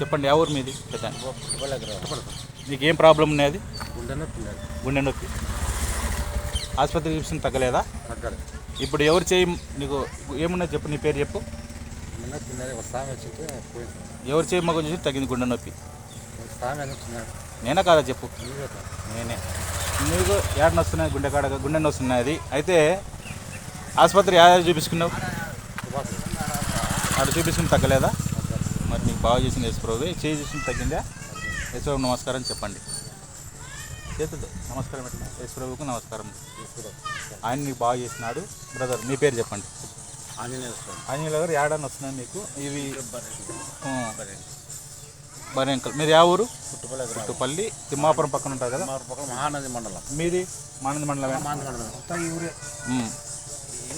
చెప్పండి ఊరు మీది? పెద్ద మీకు ఏం ప్రాబ్లం ఉన్నది? గుండె నొప్పి ఆసుపత్రి చూసిన తగ్గలేదా? ఇప్పుడు ఎవరు చేయి నీకు ఏమున్నది చెప్పు నీ పేరు చెప్పు. ఎవరు చేయి మగం చూసి తగ్గింది గుండె నొప్పి? నేనే కాదా చెప్పు. నేనే. నీకు ఏడ నొస్తున్నాయి? గుండె కాడ గుండె నొస్తున్నది. అయితే ఆసుపత్రి యాద చూపించుకున్నావు? ఆడ చూపించుకుని తగ్గలేదా? మరి నీకు బాగా చేసిన యేసుప్రభు చేయి చూసిన తగ్గిందా? యేసుప్రభు నమస్కారం చెప్పండి. చేతుడు నమస్కారం పెట్టిన యేసుప్రభుకు నమస్కారం. ఆయన నీకు బాగా చేసినాడు. బ్రదర్ మీ పేరు చెప్పండి. ఆంజనేయ ఆంజనేయుల గారు ఏడాన్ని వస్తున్నాయి మీకు? ఇవి బరే అంకల్ మీరు యా ఊరు? పుట్టుపల్లి తిమ్మాపురం పక్కన ఉంటారు కదా? మహానది మండలం. మీది? మానంది మహానది మండలం.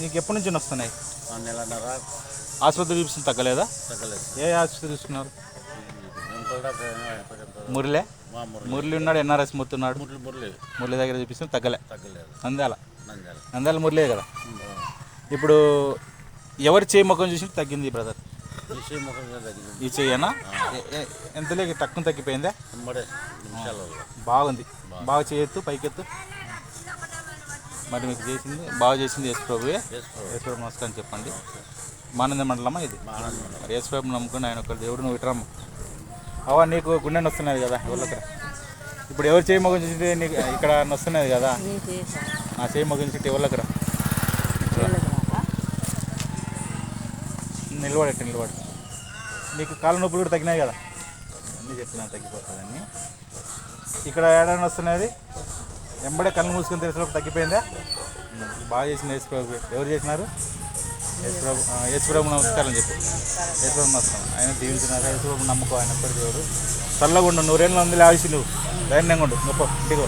నీకు ఎప్పటి నుంచి వస్తున్నాయి నెలన్నర. ఆసుపత్రి చూపిస్తుంది తగ్గలేదా? తగ్గలేదు. ఏ ఆసుపత్రి చూసుకున్నారు మురళే? మురళి. ఉన్నాడు ఎన్ఆర్ఎస్ మూర్తి ఉన్నాడు. మురళి దగ్గర చూపిస్తుంది తగ్గలే. తగ్గలేదు. నంద్యాల. నంద్యాల. నంద్యాల మురళే కదా? ఇప్పుడు ఎవరు చేయి ముఖం చూసి తగ్గింది బ్రదర్? ఈ చెయ్యనా ఎంతలే తక్కువ తగ్గిపోయిందా? బాగుంది. బాగా చేయొద్దు పైకెత్తు. మరి మీకు చేసింది బాగా చేసింది యేసు ప్రభు నమస్కారం చెప్పండి. మానంద మండలమా ఇది? మహానది మండలం మరి యేసు ప్రభు నమ్ముకుని ఆయన ఒక దేవుడు నువ్వు ఇటరమ్మ అవా నీకు గుండె నొస్తున్నది కదా ఎవరికి ఇప్పుడు ఎవరు చేయి మొగం చూసి నీకు? ఇక్కడ నొస్తున్నది కదా. ఆ చేయి మొగం చూసి ఎవరికి రా నిలబడట్టు నిలబడు నీకు కాళ్ళ నొప్పులు కూడా తగ్గినాయి కదా. అన్నీ చెప్పినా తగ్గిపోతుందని. ఇక్కడ ఏడాది వస్తున్నది ఎంబడే కళ్ళు మూసుకొని తెలిసినప్పుడు తగ్గిపోయిందా? బాగా చేసిన యేసుప్రభు ఎవరు చేసినారు? యశ్వరాబు యశ్వరాబు యేసుప్రభు నమస్కారం చెప్పు. యశ్వరాబు నమస్కారం. ఆయన దీవించినారు యశ్వరాబు నమ్మకం ఆయన ఎప్పటి దేవుడు చల్లగుండు నూరేళ్ళు ఉంది ఆవిసి నువ్వు ధైర్యంగా ఉండు. గొప్ప ఇంటికి